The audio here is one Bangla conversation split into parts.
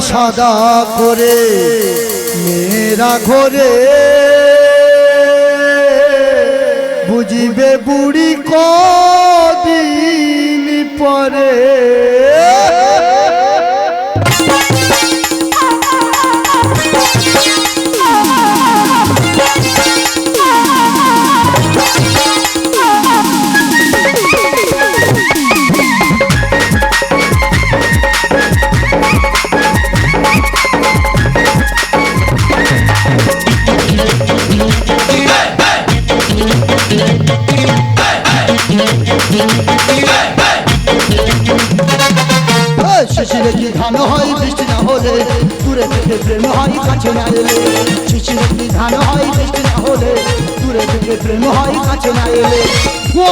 সাদা করে মেয়েরা ঘরে। বুঝিবে বুড়ি কদিন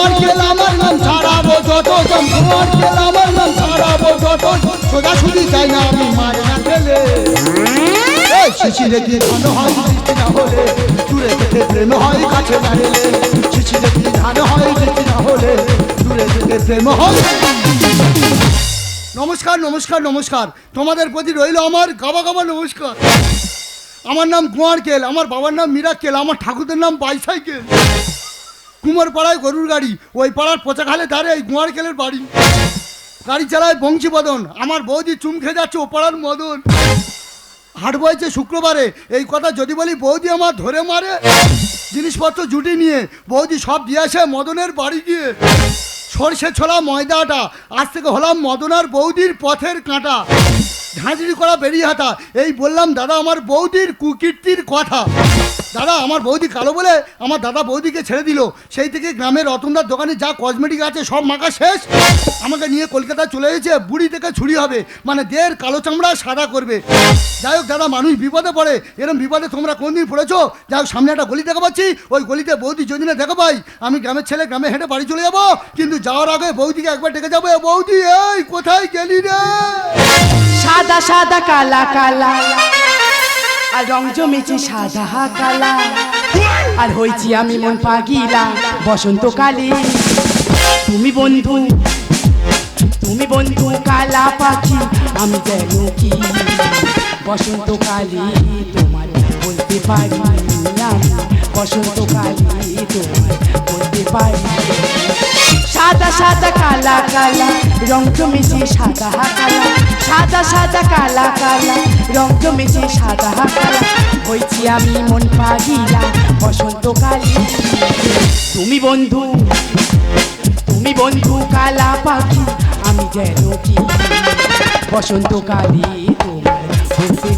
কুয়ার কেল আমার নাম ছাড়াবো যত জন কুয়ার কেল আমার নাম ছাড়াবো যত সোজা সুদি চাই না আমি খেলে। নমস্কার নমস্কার নমস্কার। তোমাদের প্রতি রইল আমার গাবা গাবা নমস্কার। আমার নাম কুমার কেল, আমার বাবার নাম মিরাক্কেল আমার ঠাকুরদের নাম বাইসাইকেল কুমার পাড়ায় গরুর গাড়ি, ওই পাড়ার পচাখালে ধারে এই কুমার কেলের বাড়ি। গাড়ি চালায় বংশীবদন, আমার বৌদি চুম খেয়ে যাচ্ছে ও পাড়ার মদন। হাট বয়েছে শুক্রবারে, এই কথা যদি বলি বৌদি আমার ধরে মারে। জিনিসপত্র জুটি নিয়ে বৌদি সব দিয়ে আসে মদনের বাড়ি গিয়ে। সর্ষে ছোলা ময়দাটা আজ থেকে হলাম মদনার বৌদির পথের কাঁটা। ঝাঁঝরি করা বেরিয়ে হাতা এই বললাম, দাদা, আমার বৌদির কুকীর্তির কথা। দাদা, আমার বৌদি কালো বলে আমার দাদা বৌদিকে ছেড়ে দিল। সেই থেকে গ্রামের রতনদার দোকানে যা কসমেটিক আছে সব মাখা শেষ। আমাকে নিয়ে কলকাতায় চলে এসেছে, বুড়ি থেকে ছুরি হবে মানে দের কালো চামড়া সাদা করবে। যাই হোক দাদা, মানুষ বিপদে পড়ে। এরকম বিপদে তোমরা কোনদিন পড়েছো? যাই হোক, সামনে একটা গলি দেখা পাচ্ছি। ওই গলিতে বৌদি যদি না দেখা পাই আমি গ্রামের ছেলে, গ্রামে হেঁটে বাড়ি চলে যাব। কিন্তু যাওয়ার আগে বৌদিকে একবার ডেকে যাব। "এ বৌদি, এই কোথায় গেলি রে? সাদা সাদা, কালা কালা। আর রং জমেছে সাদা কালা। আর হয়েছি আমি মন পাগিলা বসন্তকালে তুমি বন্ধু তুমি বন্ধু কালা পাখি, আমি যেন কি? বসন্তকালে তোমার বলতে পারি আমি বসন্তকালে তোমার বলতে পারি সাদা সাদা কালা কালা, রং জমেছে সাদা কালা। সাদা সাদা কালা কালা, রং জমেছে সাদা কালা। হয়েছি আমি মন পাগিলা বসন্তকালে তুমি বন্ধু তুমি বন্ধু কালা পাখি, আমি যেন কি? বসন্তকালে তোমার বলতে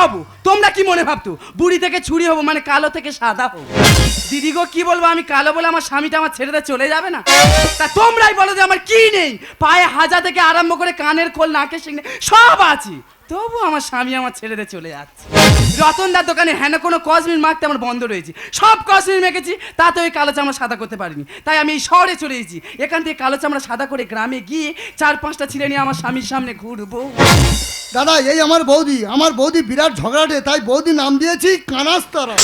হব? তোমরা কি মনে ভাবতো? বুড়ি থেকে ছুরি হব মানে কালো থেকে সাদা হব? দিদি গো, কি বলব আমি কালো বলে আমার স্বামীটা আমার ছেড়ে চলে যাবে না? তা তোমরাই বলো যে আমার কি নেই? পায়ে হাজা থেকে আরম্ভ করে কানের খোল নাকের সিং সব আছে। তবু আমার স্বামী আমার ছেড়ে দিয়ে চলে যাচ্ছে। রতনদার দোকানে হ্যাঁ কোনো কসমিন মাখতে আমার বন্ধ রয়েছে। সব কসমিন মেখেছি তাতে ওই কালো চামড়া সাদা করতে পারিনি। তাই আমি এই শহরে চলে এসেছি। এখান থেকে কালো চামড়া সাদা করে গ্রামে গিয়ে চার পাঁচটা ছিঁড়ে নিয়ে আমার স্বামীর সামনে ঘুরবো। দাদা এই আমার বৌদি। আমার বৌদি বিরাট ঝগড়াটে তাই বৌদি নাম দিয়েছি কানাস্তারা।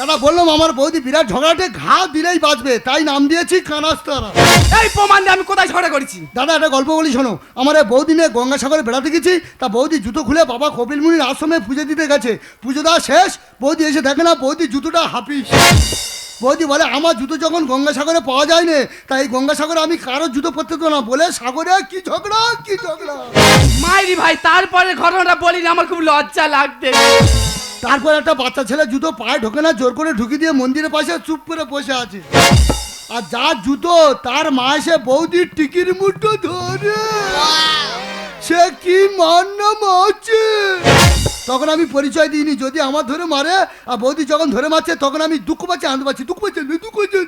দাদা বললাম আমার বৌদি বিরাট ঝগড়াটে ঘা দিলেই বাঁচবে তাই নাম দিয়েছি কানাস্তারা। এই প্রমাণ আমি কোথায় ঝগড়া করেছি? দাদা একটা গল্প বলি শোনো। আমার এই বৌদি নিয়ে গঙ্গাসাগরে বেড়াতে গেছি তা বৌদি জুতো খুলে বাবা কপিল মুনির আশ্রমে পুজো দিতে গেছে। পুজো দেওয়া শেষ বৌদি এসে দেখে না বৌদি জুতোটা হাফিস বৌদি বলে আমার জুতো যখন গঙ্গাসাগরে পাওয়া যায় না তাই গঙ্গাসাগরে আমি কারও জুতো পরতে দেবো না। বলে সাগরে কি ঝগড়া কি ঝগড়া? মাইরি ভাই তারপরে ঘটনাটা বলিনি আমার খুব লজ্জা লাগবে তারপর একটা বাচ্চা ছেলে জুতো পায়ে ঢোকে না জোর করে ঢুকি দিয়ে মন্দিরের পাশে চুপ করে বসে আছে। আর যার জুতো তার মা এসে বৌদির টিকির মুঠো ধরে। সে কি মান্য মারছে তখন আমি পরিচয় দিইনি যদি আমার ধরে মারে আর বৌদি যখন ধরে মারছে তখন আমি দুঃখ পাচ্ছি আনন্দ পাচ্ছি দুঃখ পাচ্ছি দুঃখ পাচ্ছি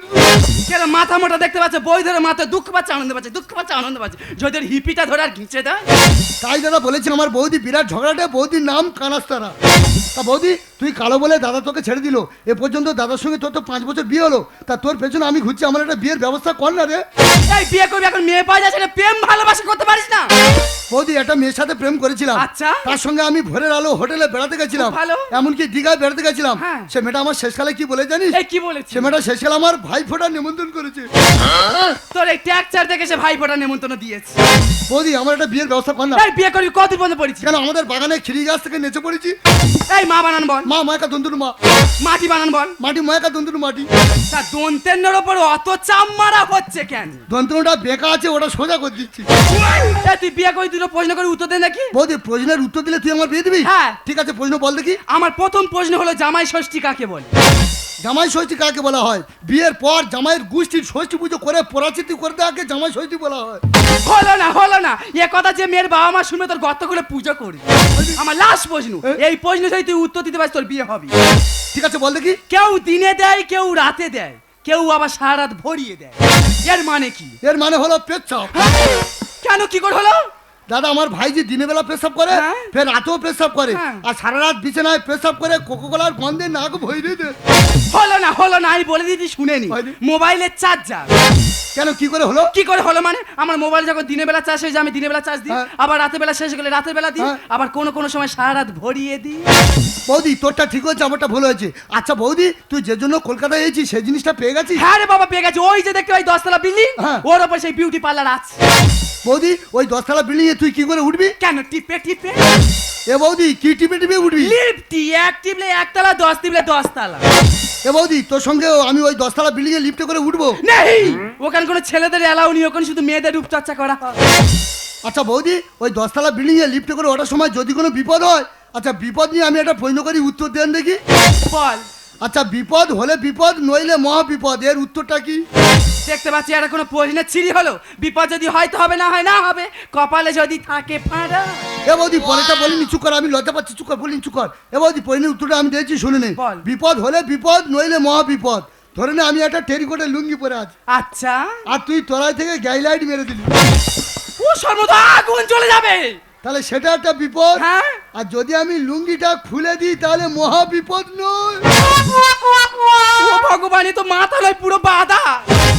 মাথা মোটা দেখতে পাচ্ছে? বই ধরে মাথা দুঃখ পাচ্ছে আনন্দ পাচ্ছে দুঃখ পাচ্ছে আনন্দ পাচ্ছে। যদি হিপিটা ধরে আর ঘিঁচে দেয়? তাই দাদা বলেছেন আমার বৌদি বিরাট ঝগড়াটে বৌদির নাম কানাস্তারা। তা বৌদি তুই কালো বলে দাদা তোকে ছেড়ে দিল। এ পর্যন্ত দাদার সঙ্গে তোর তো পাঁচ বছর বিয়ে হলো। তা তোর পেছনে আমি ঘুরছি আমার একটা বিয়ের ব্যবস্থা কর না রে। এই বিয়ে করবি এখন মেয়ে পাওয়া যাচ্ছে না প্রেম ভালোবাসা করতে পারিস না। বৌদি একটা মেয়ের সাথে প্রেম করেছিলাম। আচ্ছা। তার সঙ্গে আমি ভোরের আলো হোটেলে বেড়াতে গেছিলাম। ভালো। এমনকি দীঘায় বেড়াতে গেছিলাম। হ্যাঁ। সে মেয়েটা আমার শেষকালে কি বলে জানিস? এই কি বলেছে? সে মেয়েটা শেষকালে আমার ভাই ফোটার নিমন্ত্রণ করেছে। তোর এই ট্যাকচার দেখে সে ভাই ফোটা নেমন্তন্ন দিয়েছে। বৌদি আমার একটা বিয়ের ব্যবস্থা কর না। বিয়ে করবি কত পর্যন্ত পড়েছি কেন আমাদের বাগানে খিরি গাছ থেকে নেচে পড়েছি। এই মা বানান বল মা মায়কা দন্দুর মা। মাটি বানান বল। মাটি মায়কা দন্দুর মাটি। তা দন্তেন্নের ওপর অত চাম মারা হচ্ছে কেন? দন্তটা বেকা আছে ওটা সোজা করে দিচ্ছি। এই তুই বিয়ে করে দুটো প্রশ্ন করে উত্তর দে নাকি? বৌদি প্রশ্নের উত্তর দিলে তুই আমার বিয়ে দিবি? হ্যাঁ। ঠিক আছে প্রশ্ন বল দেখি। আমার প্রথম প্রশ্ন হলো জামাই ষষ্ঠী কাকে বলে? জামাই ষষ্ঠী কাকে বলা হয়? বিয়ের পর জামাইয়ের গোষ্ঠীর ষষ্ঠী পুজো করে পরাচিতি করে দেওয়াকে জামাই ষষ্ঠী বলা হয়। হলো না হলো না। এ কথা যে মেয়ের বাবা মা শুনবে তোর গর্ত করে পুজো করি। আমার লাস্ট প্রশ্ন। এই প্রশ্ন যদি তুই উত্তর দিতে পারিস তোর বিয়ে হবে। ঠিক আছে বল দেখি। কেউ দিনে দেয় কেউ রাতে দেয়। কেউ আবার সারা রাত ভরিয়ে দেয়। এর মানে কি? এর মানে হলো পেচ্ছাপ। কেন কি করে হলো? দাদা আমার ভাই যে দিনের বেলা পেশাব করে হ্যাঁ। ফের রাতেও পেশাব করে। হ্যাঁ। আর সারা রাত বিছানায় পেশাব করে কোকো কোলার গন্ধে নাক ভইরে দে। হলো না হলো না আমি বলে দিয়েছি শুনেনি। মোবাইলের চার্জার কেন কি করে হলো? কি করে হলো মানে? আমার মোবাইল যখন দিনের বেলা চার্জ হয়ে যায় আমি দিনের বেলা চার্জ দিই। হ্যাঁ। আবার রাতের বেলা শেষ গেলে রাতের বেলা দিই। আবার কোনো কোনো সময় সারা রাত ভরিয়ে দিই। বৌদি তোরটা ঠিক হয়েছে আমারটা ভুল হয়েছে। আচ্ছা বৌদি তুই যে জন্য কলকাতায় এসেছিস সেই জিনিসটা পেয়ে গেছিস? হ্যাঁ রে বাবা পেয়ে গেছে। ওই যে দেখতে পাই দশতলা বিল্ডিং। ওর ওপর সেই বিউটি পার্লার আছে। বৌদি ওই দশতলা বিল্ডিং এ তুই কি করে উঠবি? কেন টিপে টিপে? এ বৌদি কি টিপে টিপে উঠবি? লিফটি এক টিপলে একতলা দশ টিপলে দশতলা। এ বৌদি তোর সঙ্গে আমি ওই দশতলা বিল্ডিং এ লিফটে করে উঠবো? নেই! ওখানে কোনো ছেলেদের এলাও নেই ওখানে শুধু মেয়েদের রূপচর্চা করা। আচ্ছা বৌদি ওই দশতলা বিল্ডিং এ লিফটে করে ওঠার সময় যদি কোনো বিপদ হয় আচ্ছা বিপদ নিয়ে আমি একটা প্রশ্ন করি উত্তর দেন দেখি। বল। আচ্ছা বিপদ হলে বিপদ নইলে মহা বিপদ এর উত্তরটা কি? দেখতে পাচ্ছি এটা কোনো প্রশ্নের ছিরি হলো। বিপদ যদি হয় তো হবে না হয় না হবে। কপালে যদি থাকে ফাঁড়া। এ বৌদি পরেরটা বলিনি চুপ কর আমি লজ্জা পাচ্ছি চুপ কর বলিনি চুপ কর। এ বৌদি পরিণের উত্তরটা আমি দিয়েছি শুনে নে। বল। বিপদ হলে বিপদ নইলে মহা বিপদ ধরে নে আমি একটা টেরিকোটের লুঙ্গি পরে আছি। আচ্ছা। আর তুই তলায় থেকে গ্যাইলাইট মেরে দিলি। ও সর্বদা আগুন চলে যাবে। তাহলে সেটা একটা বিপদ। হ্যাঁ। আর যদি আমি লুঙ্গিটা খুলে দিই তাহলে মহা বিপদ নয়। ও ভগবান তো মাথা নয় পুরো বাধা।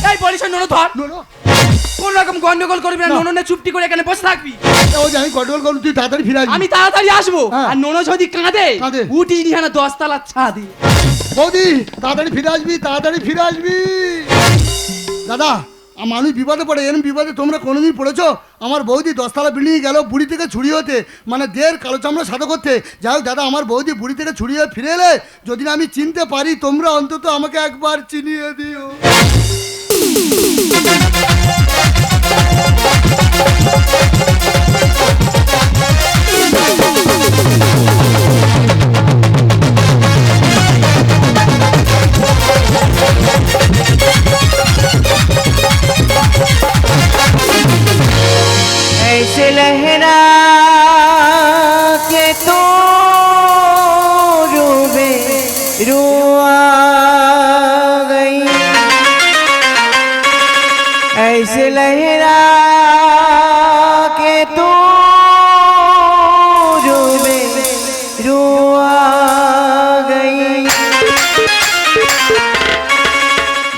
এই বলিস নোনো ধর। No, no. কোন রকম গন্ডগোল করবি না। নোননে চুপটি করে এখানে বসে থাকবি। বৌদি আমি কন্ট্রোল করব তুই তাড়াতাড়ি ফিরে আসবি। আমি তাড়াতাড়ি আসব। হ্যাঁ। আর নোনো যদি কাঁদে কাঁদে। উঠিস নি হ্যাঁ দশতলা ছাদি। বৌদি তাড়াতাড়ি ফিরে আসবি তাড়াতাড়ি ফিরে আসবি। দাদা মানুষ বিপদে পড়ে, এরম বিপদে তোমরা কোনোদিন পড়েছ? আমার বৌদি দশতলা বিল্ডিং গেল, বুড়ি থেকে ছুরি হতে মানে দেড় কালো চামড়া সাদা করতে। যাই হোক, দাদা, আমার বৌদি বুড়ি থেকে ছুরি হয়ে ফিরে এলে, যদি না আমি চিনতে পারি, তোমরা অন্তত আমাকে একবার চিনিয়ে দিও। लहरा के तो रूबे रुआ गई। ऐसे लहरा के तो रूबे रुआ गई।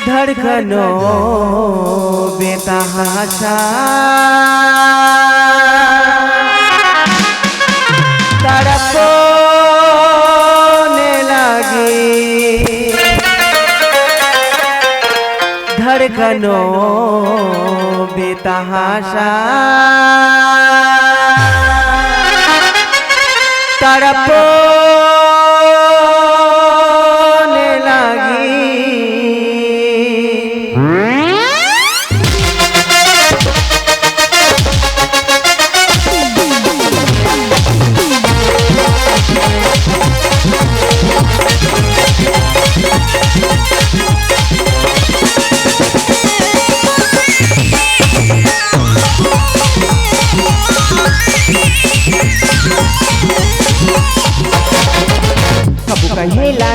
धड़कनों बेतहाशा জানো বেতাহাসা তারা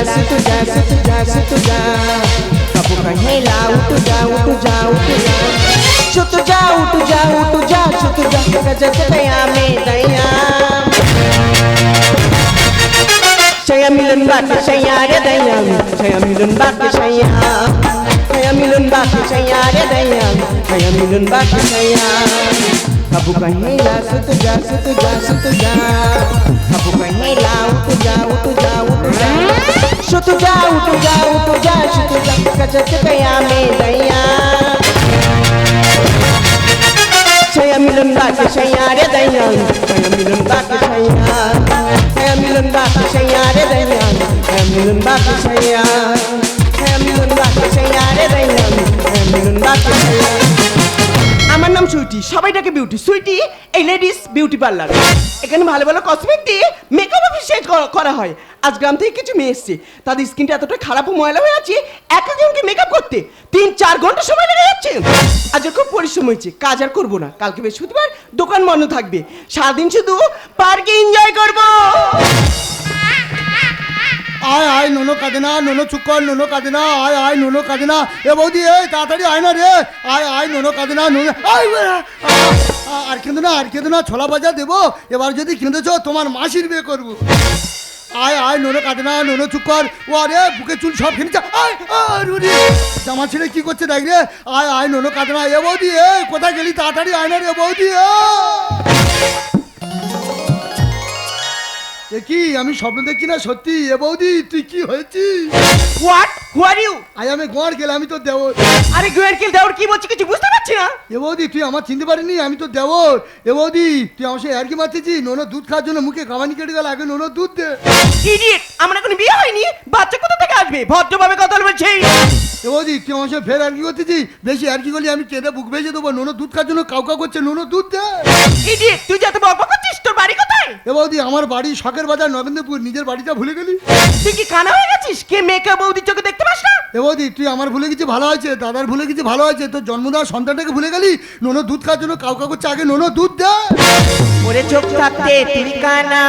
कहेला सुत जा सुत जा सुत जा कबू कहेला उठ जा उठ जा उठ जा सुत जा उठ जा उठ जा सुत जा गजत दया में दया Saya milun baki saya ada dayang Saya milun baki saya Saya milun baki saya ada dayang Saya milun baki छुट जा उठ जा उठ जा छुट जा कचत गया में दैया छया मिलन के तो छैया रे दैया छया मिलन दा के तो छैया। छया मिलन दा के तो छैया रे दैया छया मिलन के छैया। छया मिलन के छैया रे दैया छया मिलन के छैया। আমার নাম সুইটি সবাই ডাকে বিউটি সুইটি, এই লেডিস বিউটি পার্লার এখানে ভালো ভালো কসমেটিক দিয়ে মেকআপ অফিসিয়াল করা হয়। আজ গ্রাম থেকে কিছু মেয়ে এসছে। তাদের স্কিনটা এতটা খারাপ ও ময়লা হয়ে আছে, এক একজনকে মেকআপ করতে তিন চার ঘণ্টা সময় লেগে যাচ্ছে। আজ খুব পরিশ্রম হয়েছে, কাজ আর করব না। কালকে বৃহস্পতিবার দোকান বন্ধ থাকবে। সারাদিন শুধু পার্কে এনজয় করব। আয় আয়, নোনো কাঁদে না নোনো চুপ কর নোনো কাঁদে না আয় আয়, নোনো কাঁদে না এ বৌদি, এই, তাড়াতাড়ি আয় না রে। আয় আয়, নোনো কাঁদে না নোনো আয় আর কেঁদে না, আর কেঁদে না, ছোলা বাজা দেবো। এবার যদি কেঁদেছ তোমার মাসির বিয়ে করব। আয় আয়, নোনো কাঁদে না নোনো চুপ কর ও, আরে, বুকে চুল সব খেয়েছে আয় রুরি জামা ছেড়ে কি করছে দেখ রে? আয় আয়, নোনো কাঁদে না এ বৌদি এ কোথায় গেলি? তাড়াতাড়ি আয় না রে, বৌদি, এ। এ কি আমি স্বপ্ন দেখছি না সত্যি। এ বৌদি তুই কি হয়েছিস? What who are you I আমি গোয়ার গেলে আমি তো দেবর। আরে গুয়ের কিল দেওয়ার কি বলছি কিছু বুঝতে পারছি না। এ বৌদি তুই আমার চিনতে পারিনি আমি তো দেবর। এ বৌদি তুই আমার সাথে আর কি মারতেছি নোনো দুধ খাওয়ার জন্য মুখে কামানি কেটে গেল আগে নোনো দুধ দে। ইডিয়েট আমার এখন বিয়ে হয়নি? বাচ্চা কোথা থেকে আসবে? ভদ্রভাবে কথা বলছি। এ বৌদি তুই আমার সাথে ফের আর কি করতেছি বেশি আর কি করলি আমি কেঁদে বুক ভেজে দেবো। নোনো দুধ খাওয়ার জন্য কাউ কাউ করছে নোনো দুধ দে। ইডিয়েট তুই যাতে বকবক করছিস তোর বাড়ি কোথায়? এ বৌদি আমার বাড়ি শখের বাজার নবেন্দ্রপুর নিজের বাড়িটা ভুলে গেলি? তুই কি কানা হয়ে গেছিস? কে মেয়েকে বৌদির চোখে দেখতে পাস না? এ বৌদি তুই আমার ভুলে গেছি ভালো হয়েছে দাদার ভুলে গেছি ভালো হয়েছে তোর জন্মদার সন্তানটাকে ভুলে গেলি? নোনো দুধ খাওয়ার জন্য কাউ কাউ করছে আগে নোনো দুধ দে। ওরে চোখ থাকতে তুই কানা।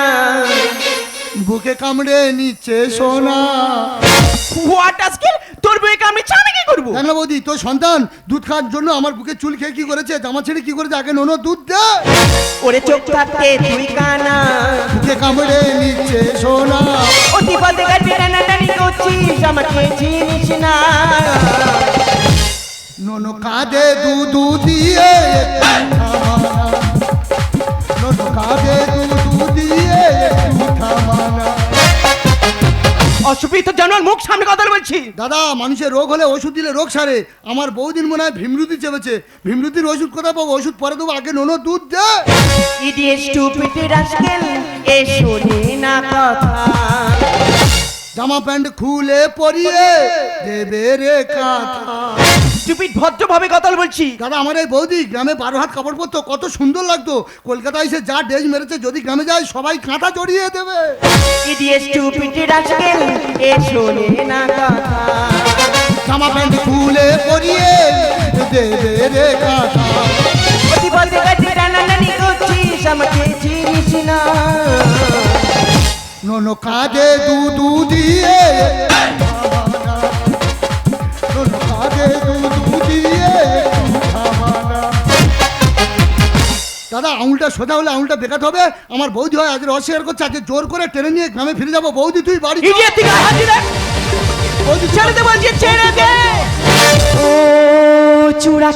বুকে কামড়ে নিচে সোনা। হোয়াট আজকেল তোর বউকে আমি চানে কি করব? দেখ না বৌদি তোর সন্তান দুধ খাওয়ার জন্য আমার বুকে চুল খেয়ে কি করেছে? জামা ছেড়ে কি করেছে? আগে নোনো দুধ দে। ওরে চোখ থাকতে তুই কানা। বুকে কামড়ে নিচ্ছে সোনা। অতি পদে গাড়ি টানাটানি করছিস আমাকে চিনিস না। নোনো কাঁদে দুধু দিয়ে। থামানা। নোনো কাঁদে দুধু দিয়ে। অসুবিধা জানোয়ার মুখ সামনে কথা বলছি। দাদা মানুষের রোগ হলে ওষুধ দিলে রোগ সারে। আমার বৌদিন মনে হয় ভীমরুতি চেপেছে। ভীমরুতির ওষুধ কোথায় পাবো? ওষুধ পরে দেবো আগে নোনো দুধ দে। ইডিয়েট স্টুপিড রাস্কেল এ শোনে না কথা। জামা প্যান্ট খুলে পরিয়ে দেবে রে কাঁথা। স্টুপিড ভদ্রভাবে কথা বলছি। দাদা আমার এই বৌদি গ্রামে বারো হাত কাপড় পরতো কত সুন্দর লাগতো। কলকাতায় এসে যা ড্রেস মেরেছে যদি গ্রামে যায় সবাই কাঁথা জড়িয়ে দেবে। জামা প্যান্ট খুলে পরিয়ে রে আমাকে চিনিস না। নোনো কাঁদে দুধু দিয়ে। নোনো কাঁদে থামানা। দাদা আঙুলটা সোজা হলে আঙুলটা বেকাত হবে। আমার বৌদি হয় আজ অস্বীকার করছে আজকে জোর করে টেনে নিয়ে গ্রামে ফিরে যাব। বৌদি তুই বাড়ি ও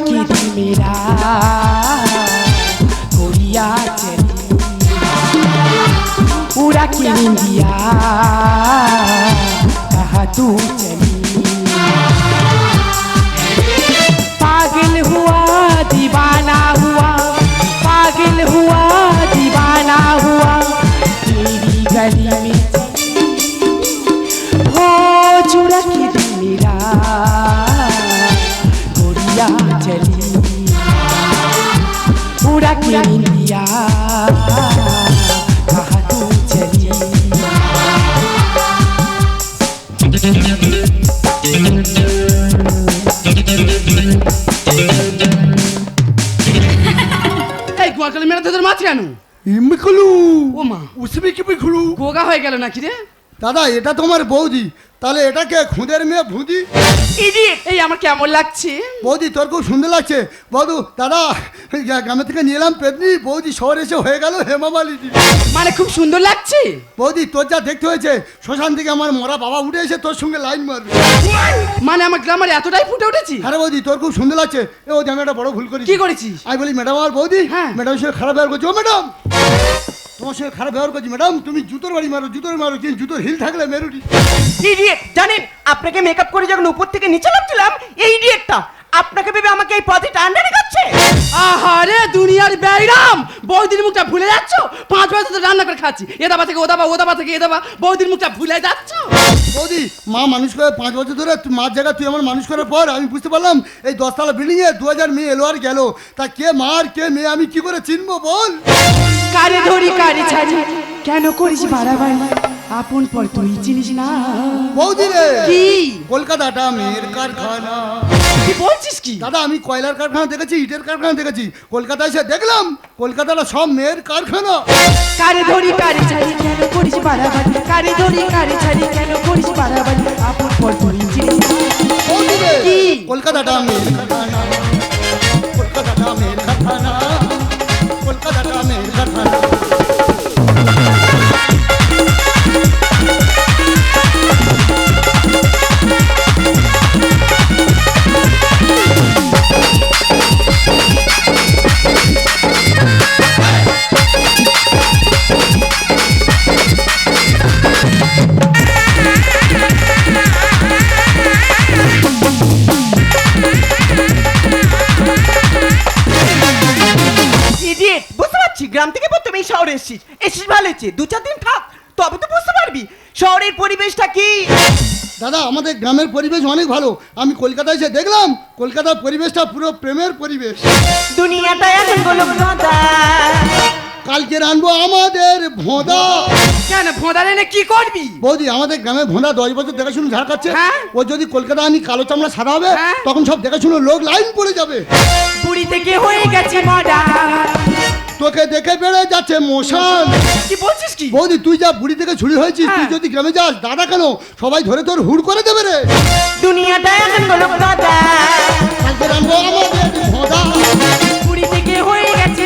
কি মেরা উড়া কি ইন্ডিয়া তুই গোগা হয়ে গেল নাকি রে? দাদা এটা তোমার বৌদি। তাহলে এটাকে খুঁদের মেয়ে ভুদি? এই আমার কেমন লাগছে? বৌদি তোর খুব সুন্দর লাগছে। বৌদু দাদা গ্রা- গ্রামে থেকে নিয়ে এলাম পেতনি। বৌদি শহরে এসে হয়ে গেল হেমামালিদি মানে খুব সুন্দর লাগছে? বৌদি তোর যা দেখতে হয়েছে শ্মশান থেকে আমার মরা বাবা উঠে এসে তোর সঙ্গে লাইন মারবে। মানে আমার গ্রামের এতটাই ফুটে উঠেছি? আরে বৌদি তোর খুব সুন্দর লাগছে। এ বৌদি আমি একটা বড় ভুল করি কি করেছি আমি বলি ম্যাডাম আর বৌদি? হ্যাঁ। ম্যাডামের সঙ্গে খারাপ ব্যবহার করছি। ও ম্যাডাম! তোমার সঙ্গে খারাপ ব্যবহার করছি ম্যাডাম তুমি জুতোর বাড়ি মারো জুতোর মারো কিন্তু জুতোর হিল থাকলে মেরুটি। ইডিয়েট জানেন আপনাকে মেকআপ করে যখন উপর থেকে নিচে নামছিলাম এই ইডিয়েটটা আপনাকে ভেবে আমাকে এই পথে টান্ডা রেখাচ্ছে আহারে দুনিয়ার ব্যাইরাম বৌদির মুখটা ভুলে যাচ্ছ? পাঁচ বছর ধরে রান্না করে খাচ্ছি। এ দাবা থেকে ও দাবা ও দাবা থেকে এ দাবা। বৌদির মুখটা ভুলে যাচ্ছ? বৌদি মা মানুষ করে পাঁচ বছর ধরে তুই মার জায়গা তুই আমার মানুষ করার পর আমি বুঝতে পারলাম এই দশতলা বিল্ডিং এ দু হাজার মেয়ে এলো আর গেল। তা কে মার কে মেয়ে আমি কি করে চিনবো বল? কারে ধরি কারে ছাড়ি? কেন করিস বাড়াবাড়ি? আপন পর তুই চিনিস না। বৌদি রে কি? কলকাতাটা মেয়ের কারখানা। কি বলছিস কি? দাদা আমি কয়লার কারখানা দেখেছি ইটের কারখানা দেখেছি। কলকাতায় এসে দেখলাম কলকাতাটা সব মেয়ের কারখানা। কারে ধরি কারে ছাড়ি? কেন করিস বাড়াবাড়ি? কারে ধরি কারে ছাড়ি? কেন করিস বাড়াবাড়ি? আপন পর তুই চিনিস না। বৌদি রে কি? কলকাতাটা মেয়ের কারখানা। কলকাতাটা মেয়ের কারখানা। কলকাতাটা মেয়ের এসেছিস এসেছিস ভালো হয়েছে দু চার দিন থাক তবে তো বুঝতে পারবি শহরের পরিবেশটা কি? দাদা আমাদের গ্রামের পরিবেশ অনেক ভালো। আমি কলকাতায় এসে দেখলাম কলকাতার পরিবেশটা পুরো প্রেমের পরিবেশ। দুনিয়াটা এখন বলো কালকে আনব আমাদের ভোঁদা। কেন ভোঁদারে এনে কি করবি? বৌদি আমাদের গ্রামে ভোঁদা দশ বছর দেখাশুনো ঝাড় খাচ্ছে হ্যাঁ। ও যদি কলকাতা আনি কালো চামড়া সাদা হবে হ্যাঁ। তখন সব দেখাশুনো লোক লাইন পড়ে যাবে। বুড়ি থেকে হয়ে গেছে মডা তোকে দেখে বেড়ে যাচ্ছে মশান কি বলছিস কি? বৌদি তুই যা বুড়ি থেকে ছুরি হয়েছিস তুই হ্যাঁ। যদি গ্রামে যাস দাদা কেন? সবাই ধরে তোর হুড় করে দেবে রে। দুনিয়াটা এখন বলো দাদা বুড়ি থেকে হয়ে গেছে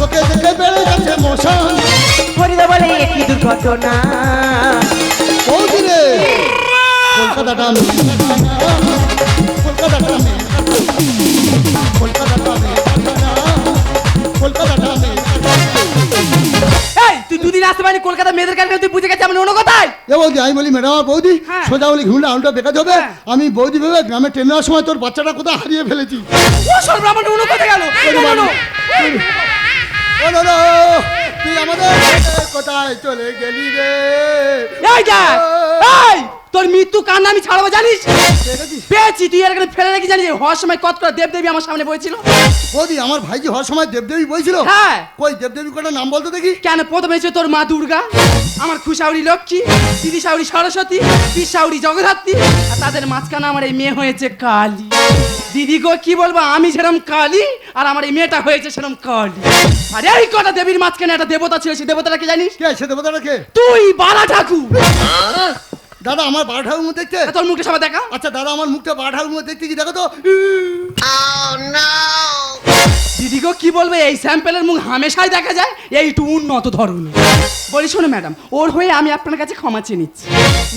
তোকে দেখে বেড়ে যাচ্ছে মশান ফরিদা বলে একই দুর্ঘটনা? বৌদি রে কলকাতাটা কলকাতাটা কলকাতাটা কলকাতাটা আমি এই তুই দুদিন আসতে পারিনি কলকাতা মেয়েদের কাছে তুই বুঝে গেছে আমি অন্য কোথায় এ বৌদি আমি বলি ম্যাডাম বৌদি হ্যাঁ। সোজা বলি ঘুমলে আলুটা বেকার হবে হ্যাঁ। আমি বৌদি ভেবে গ্রামে ট্রেনে সময় তোর বাচ্চাটা কোথায় হারিয়ে ফেলেছি ও সর্বরামন অন্য কোথায় গেল তুই আমাদের কোথায় চলে গেলি রে? এই দেখ এই! তোর মৃত্যু কান্না আমি ছাড়বো জানিস? পেয়েছি তুই এর ফেলে রেখে জানিস হওয়ার সময় কত করে দেব দেবী আমার সামনে বলেছিল বৌদি আমার ভাইজি হওয়ার সময় দেবদেবী বলছিল হ্যাঁ। কই দেবদেবী কটা নাম বলতো দেখি? কেন প্রথমে ছিল তোর মা দুর্গা আমার খুশাউরি লক্ষ্মী দিদি সাউরি সরস্বতী পিসাউরি জগদ্ধাত্রী আর তাদের মাঝখানে আমার এই মেয়ে হয়েছে কালী। দিদি গো কি বলব? আমি সেরম কালি আর আমার এই মেয়েটা হয়েছে সেরম কালি। আরে এই কটা দেবীর মাঝখানে একটা দেবতা ছিল সেই দেবতাটা কি জানিস? কে সে দেবতাটা কে? তুই বালা ঠাকুর। দাদা আমার বারো ঠাকুর মুখ দেখতে? তোর মুখটা সবাই দেখা? আচ্ছা দাদা আমার মুখটা বারো ঠাকুর মুখ দেখতে কি দেখো তো? দিদি গো কি বলবে? এই স্যাম্পেলের মুখ হামেশাই দেখা যায় এইটু উন্নত ধরনের। বলি শোনো ম্যাডাম ওর হয়ে আমি আপনার কাছে ক্ষমা চেয়ে নিচ্ছি।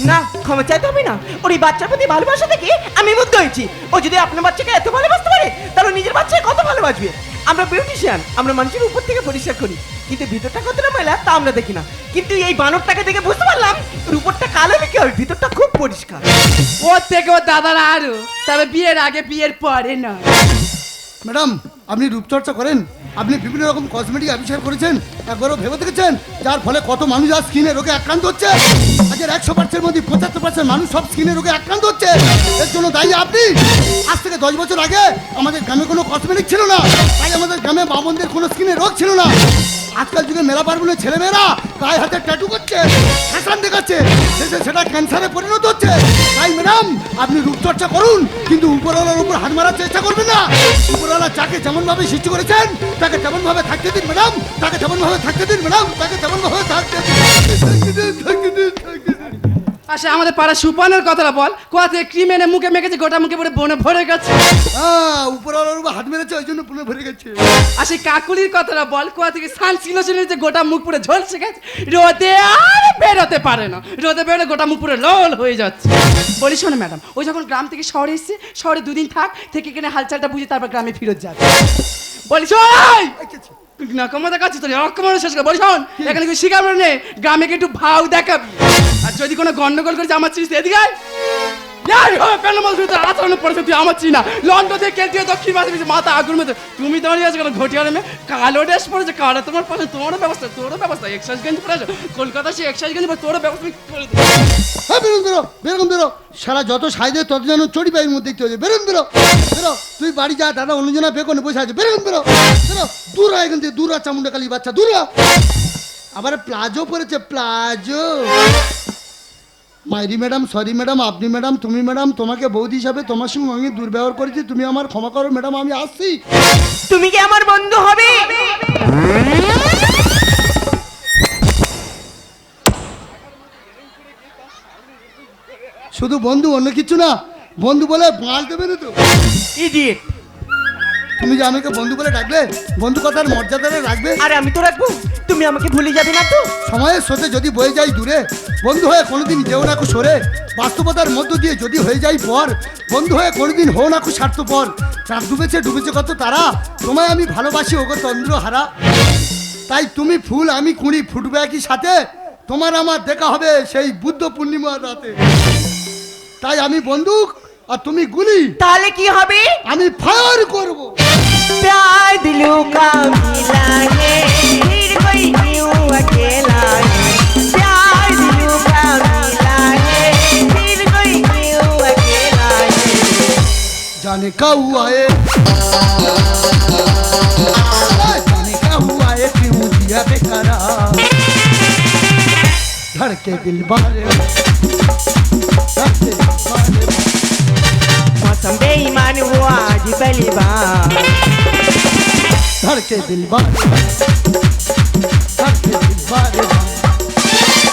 না ক্ষমা চাইতে হবে না। ওর এই বাচ্চার প্রতি ভালোবাসা দেখে আমি মুগ্ধ হয়েছি। ও যদি আপনার বাচ্চাকে এত ভালোবাসতে পারে তাহলে নিজের বাচ্চাকে কত ভালোবাসবে? আমরা বিউটিশিয়ান আমরা মানুষের উপর থেকে পরিষ্কার করি। কিন্তু ভিতরটা কতটা ময়লা তা আমরা দেখি না। কিন্তু এই বানরটাকে দেখে বুঝতে পারলাম ওর উপরটা কালো কি হবে ভিতরটা খুব পরিষ্কার। ওর থেকে ওর দাদারা আরও তবে বিয়ের আগে বিয়ের পরে না ম্যাডাম আপনি রূপচর্চা করেন, আপনি বিভিন্ন রকম কসমেটিক আবিষ্কার করেছেন, একবারও ভেবে দেখেছেন? যার ফলে কত মানুষ আর স্কিনের রোগে আক্রান্ত হচ্ছে? আজকের একশো পার্সেন্ট মধ্যে পঁচাত্তর পার্সেন্ট মানুষ সব স্কিনের রোগে আক্রান্ত হচ্ছে। এর জন্য দায়ী আপনি? আজ থেকে দশ বছর আগে আমাদের গ্রামে কোনো কসমেটিক ছিল না। তাই আমাদের গ্রামে বামনদের কোনো স্কিনের রোগ ছিল না। আজকাল যুগে মেলা পার্বণের ছেলেমেয়েরা গায়ে হাতে ট্যাটু করছে ফ্যাশন দেখাচ্ছে শেষে সেটা ক্যান্সারে পরিণত হচ্ছে। তাই ম্যাডাম আপনি রূপচর্চা করুন, কিন্তু উপরওয়ালার উপর হাত মারার চেষ্টা করবেন না। উপরওয়ালা যাকে যেমন ভাবে সৃষ্টি করেছেন তাকে তেমন ভাবে থাকতে দিন ম্যাডাম। তাকে তেমন ভাবে থাকতে দিন ম্যাডাম। তাকে তেমন ভাবে থাকতে দিন থাকতে দিন, থাকতে দিন। আসে আমাদের পাড়া সুপানের কথাটা বল। কোথা থেকে ক্রিম এনে মুখে মেখেছে গোটা মুখে পরে বনে ভরে গেছে। উপরওয়ালার উপর হাত মেরেছে ওই জন্য পুরো ভরে গেছে। আসে কাকুলির কথাটা বল কোথা থেকে সানস্ক্রিন যে গোটা মুখ পুরো ঝলসে গেছে। রোদে আর বেরোতে পারে না। রোদে বেরোলে গোটা মুখ পুরো লল হয়ে যাচ্ছে। বলি শোনো ম্যাডাম ওই যখন গ্রাম থেকে শহরে এসছে শহরে দুদিন থাক থেকে কিনে হালচালটা বুঝে তারপর গ্রামে ফিরত যাবে। বলি শোন! না কমাতে কাছে তোর অকমানো শেষ করে বলি এখানে কিছু শিখাবো নে গ্রামে কি একটু ভাও দেখাবি। আর যদি কোনো গন্ডগোল করেছে আমার চিনিস এদিকে আচরণ পড়েছে তুই আমার চিনা লন্ডন থেকে দক্ষিণ মাসে মাথা আগুন মতো তুমি দাঁড়িয়ে আছো কেন ঘটিয়ারে মে কালো ড্রেস পরেছে কালো তোমার পাশে তোমারও ব্যবস্থা তোরও ব্যবস্থা এক্সাইজ গেঞ্জি পরে আছো কলকাতা সে এক্সাইজ গেঞ্জি তোরও ব্যবস্থা করে। হ্যাঁ বেরোন বেরো বেরোন বেরো। সারা যত সাইজে তত যেন চড়ি পায়ের মধ্যে দেখতে বেরোন বেরো বেরো। তুই বাড়ি যা দাদা অন্যজনা বেকনে বসে আছে। বেরোন বেরো বেরো। দূর এখান থেকে দূর চামুন্ডা কালী বাচ্চা দূর। আবার প্লাজো পরেছে প্লাজো। মাইরি ম্যাডাম সরি ম্যাডাম আপনি ম্যাডাম তুমি ম্যাডাম তোমাকে বৌদি হিসাবে তোমার সঙ্গে আমি দুর্ব্যবহার করেছি তুমি আমার ক্ষমা করো ম্যাডাম আমি আসছি। তুমি কি আমার বন্ধু হবে? শুধু বন্ধু অন্য কিছু না। বন্ধু বলে বাঁশ দেবে না তো। ইডিয়েট তুমি যে আমাকে বন্ধু বলে ডাকলে বন্ধু কথার মর্যাদাটা রাখবে? আরে আমি তো রাখব। তুমি আমাকে ভুলে যাবে না তো? সময়ের সাথে যদি বয়ে যাই দূরে বন্ধু হয়ে কোনোদিন যেও না কু সরে। বাস্তবতার মধ্য দিয়ে যদি হয়ে যাই পর বন্ধু হয়ে কোনোদিন হো না কু স্বার্থপর। চাঁদ ডুবেছে ডুবেছে কত তারা। তোমায় আমি ভালোবাসি ওগো তন্দ্র হারা তাই তুমি ফুল আমি কুড়ি ফুটবে একই সাথে। তোমার আমার দেখা হবে সেই বুদ্ধ পূর্ণিমার রাতে। তাই আমি বন্দুক আর তুমি গুলি তাহলে কি হবে আমি ফায়ার করবো प्यार दिलों का मिला है फिर कोई क्यों अकेला है प्यार दिलों का मिला है फिर कोई क्यों अकेला है जाने का हुआ है जाने का हुआ है क्यों दिया बेकारा धड़के दिल बारे धड़के दिल बारे मौसम बेईमान हुआ आज पहली बार धड़के दिल बारे धड़के दिल बारे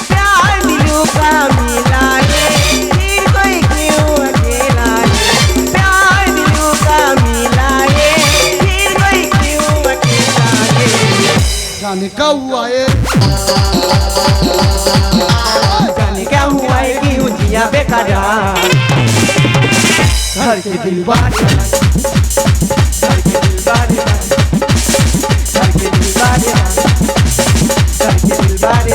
प्यार दिलों का मिला है फिर कोई क्यों अकेला है प्यार दिलों का मिला है फिर कोई क्यों अकेला है जाने का हुआ है जाने क्या हुआ है क्यों जिया बेकरार घर के दिल बारे घर के दिल बारे घर के दिल बारे घर के दिल बारे